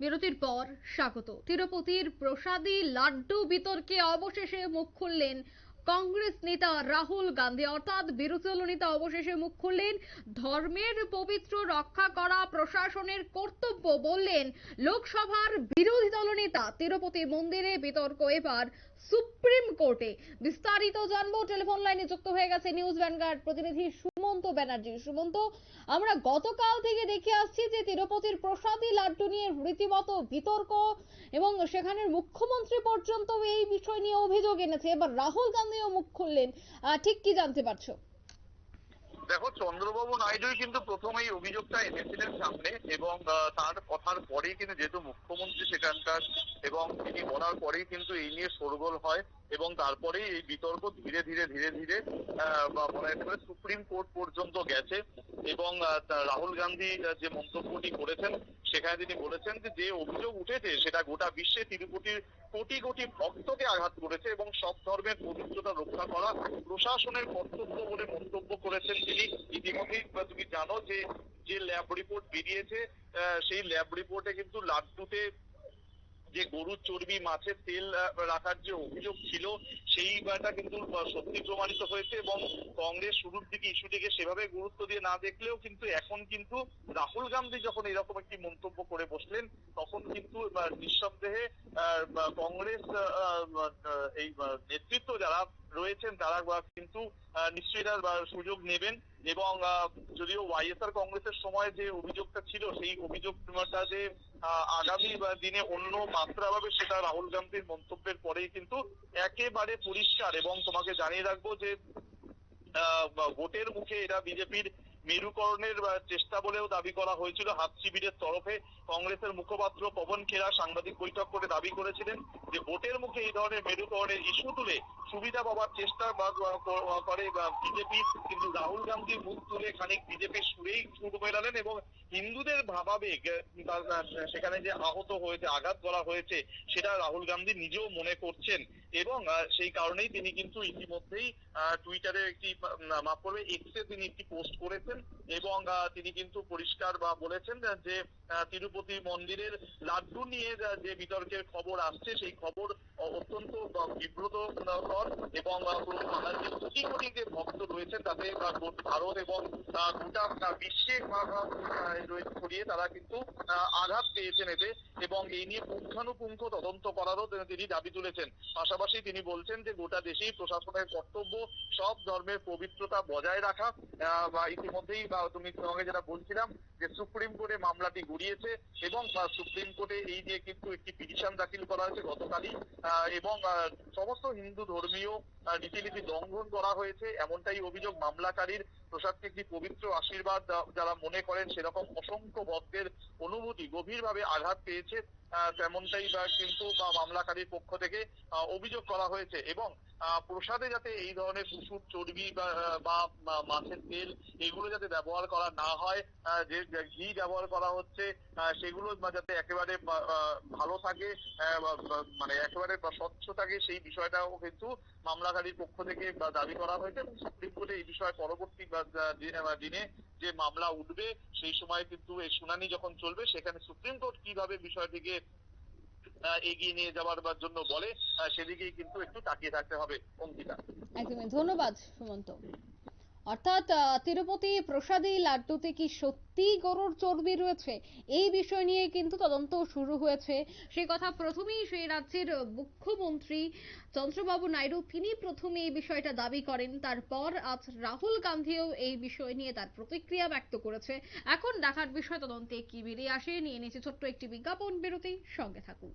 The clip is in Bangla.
বিরতির পর স্বাগত। তিরুপতির প্রসাদী লাড্ডু বিতর্কে অবশেষে মুখ খুললেন কংগ্রেস নেতা রাহুল গান্ধী। অর্থাৎ বিরোধী নেতা অবশেষে মুখ খুললেন। ধর্মের পবিত্র রক্ষা করা প্রশাসনের কর্তব্য বললেন লোকসভার বিরোধী দলনেতা তিরুপতি মন্দিরে বিতর্ক এবার সুপ্রিম কোর্টে বিস্তারিত জানব। টেলিফোন লাইনে যুক্ত হয়ে গেছে নিউজ ভ্যানগার্ড প্রতিনিধি সুমন্ত ব্যানার্জি। সুমন্ত, আমরা গতকাল থেকে দেখে আসছি যে তিরুপতির প্রসাদী লাড্ডু নিয়ে রীতিমত বিতর্ক এবং সেখানের মুখ্যমন্ত্রী পর্যন্ত এই বিষয় নিয়ে অভিযোগ এনেছে। এবার রাহুল গান্ধীও মুখ খুললেন। ঠিক কি জানতে পারছ? দেখো, চন্দ্রবাবু নাইডুই কিন্তু প্রথম এই অভিযোগটা এনেছিলেন সামনে এবং তার কথার পরেই কিন্তু যেহেতু মুখ্যমন্ত্রী সেখানকার এবং তিনি বলার পরেই কিন্তু এই নিয়ে শোরগোল হয় এবং তারপরেই এই বিতর্ক ধীরে ধীরে ধীরে ধীরে বলা যেতে পারে সুপ্রিম কোর্ট পর্যন্ত গেছে এবং রাহুল গান্ধী যে মন্তব্যটি করেছেন, সেখানে তিনি বলেছেন যে যে অভিযোগ উঠেছে, সেটা গোটা বিশ্বে তিরুপতির কোটি কোটি ভক্তকে আঘাত করেছে এবং সব ধর্মের পবিত্রতা রক্ষা করা প্রশাসনের কর্তব্য বলে মন্তব্য করেছেন তিনি। ইতিমধ্যেই তুমি জানো যে যে ল্যাব রিপোর্ট বেরিয়েছে সেই ল্যাব রিপোর্টে কিন্তু লাড্ডুতে যে গরুর চর্বি, মাছের তেল রাখার যে অভিযোগ ছিল সেইটা কিন্তু সত্যি প্রমাণিত হয়েছে এবং কংগ্রেস শুরুর দিকে ইস্যুটিকে সেভাবে গুরুত্ব দিয়ে না দেখলেও কিন্তু এখন কিন্তু রাহুল গান্ধী যখন এরকম একটি মন্তব্য করে বসলেন, তখন কিন্তু নিঃসন্দেহে কংগ্রেস এই নেতৃত্ব যারা রয়েছেন, তারা কিন্তু নিশ্চয়ই সুযোগ নেবেন এবং যদিও ওয়াইএসআর কংগ্রেসের সময় যে অভিযোগটা ছিল, সেই অভিযোগটা যে আগামী দিনে অন্য মাত্রা পাবে সেটা রাহুল গান্ধীর মন্তব্যের পরেই কিন্তু একেবারে পরিষ্কার এবং তোমাকে জানিয়ে রাখব যে ভোটের মুখে এরা বিজেপির মেরুকরণের চেষ্টা বলেও দাবি করা হয়েছিল হাত শিবিরের তরফে। কংগ্রেসের মুখপাত্র পবন খেরা সাংবাদিক বৈঠক করে দাবি করেছিলেন যে, ভোটের মুখে এই ধরনের মেরুকরণের ইস্যু তুলে সুবিধা পাওয়ার চেষ্টা করে বিজেপি। কিন্তু রাহুল গান্ধী মুখ তুলে খানিক বিজেপির সুরেই সুর মেলালেন এবং হিন্দুদের ভাবাবেগ সেখানে যে আহত হয়েছে, আঘাত করা হয়েছে, সেটা রাহুল গান্ধী নিজেও মনে করছেন। এবং সেই কারণেই তিনি কিন্তু ইতিমধ্যেই টুইটারে একটি মাফ করবে এক্সে তিনি একটি পোস্ট করেছেন এবং তিনি কিন্তু পরিষ্কার বা বলেছেন যে তিরুপতি মন্দিরের লাড্ডু নিয়ে যে বিতর্কের খবর আসছে, সেই খবর অত্যন্ত বিব্রতকর এবং কোটি কোটি যে ভক্ত রয়েছেন তাতে ভারত এবং গোটা বিশ্বে ছড়িয়ে তারা কিন্তু আঘাত পেয়েছেন এতে এবং এই নিয়ে পুঙ্খানুপুঙ্খ তদন্ত করারও তিনি দাবি তুলেছেন। পাশাপাশি তিনি বলছেন যে গোটা দেশেই প্রশাসনের কর্তব্য সব ধর্মের পবিত্রতা বজায় রাখা বা ইতিমধ্যেই, বা তুমি তোমাকে যেটা বলছিলাম, যে সুপ্রিম কোর্টে মামলাটি গড়িয়েছে এবং সুপ্রিম কোর্টে এই নিয়ে কিন্তু একটি পিটিশন দাখিল করা হয়েছে গতকালই এবং সমস্ত হিন্দু ধর্মীয় রীতিনীতি লঙ্ঘন করা হয়েছে, এমনটাই অভিযোগ মামলাকারীর। প্রসাদকে একটি পবিত্র আশীর্বাদ যারা মনে করেন সেরকম অসংখ্য ভক্তের অনুভূতি গভীরভাবে আঘাত পেয়েছে তেমনটাই কিন্তু মামলাকারীর পক্ষ থেকে অভিযোগ করা হয়েছে এবং প্রসাদে যাতে এই ধরনের পশুর চর্বি বা মাছের তেল এগুলো যাতে ব্যবহার করা না হয় যে ঘি ব্যবহার করা হচ্ছে সেগুলো যাতে একেবারে ভালো থাকে মানে একেবারে স্বচ্ছ থাকে, সেই বিষয়টাও কিন্তু মামলাকারীর পক্ষ থেকে দাবি করা হয়েছে এবং সুপ্রিম কোর্টে এই বিষয়ে পরবর্তী দিনে- যে মামলা উঠবে, সেই সময় কিন্তু এই শুনানি যখন চলবে, সেখানে সুপ্রিম কোর্ট কীভাবে বিষয়টিকে এগিয়ে নিয়ে যাওয়ার জন্য বলে আহ, সেদিকেই কিন্তু একটু তাকিয়ে থাকতে হবে অঙ্কিতা। একদমই ধন্যবাদ সুমন্ত। অর্থাৎ তিরুপতি প্রসাদী লাড্ডুতে কি সত্যি গরুর চর্বি রয়েছে? এই বিষয় নিয়ে কিন্তু তদন্ত শুরু হয়েছে। সেই কথা প্রথমেই সেই রাজ্যের মুখ্যমন্ত্রী চন্দ্রবাবু নাইডু তিনি প্রথমে এই বিষয়টা দাবি করেন। তারপর আজ রাহুল গান্ধীও এই বিষয় নিয়ে তার প্রতিক্রিয়া ব্যক্ত করেছে। এখন দেখার বিষয় তদন্তে কি বেরিয়ে আসে নিয়ে নিয়েছে ছোট্ট একটি বিজ্ঞাপন। বিরতি সঙ্গে থাকুন।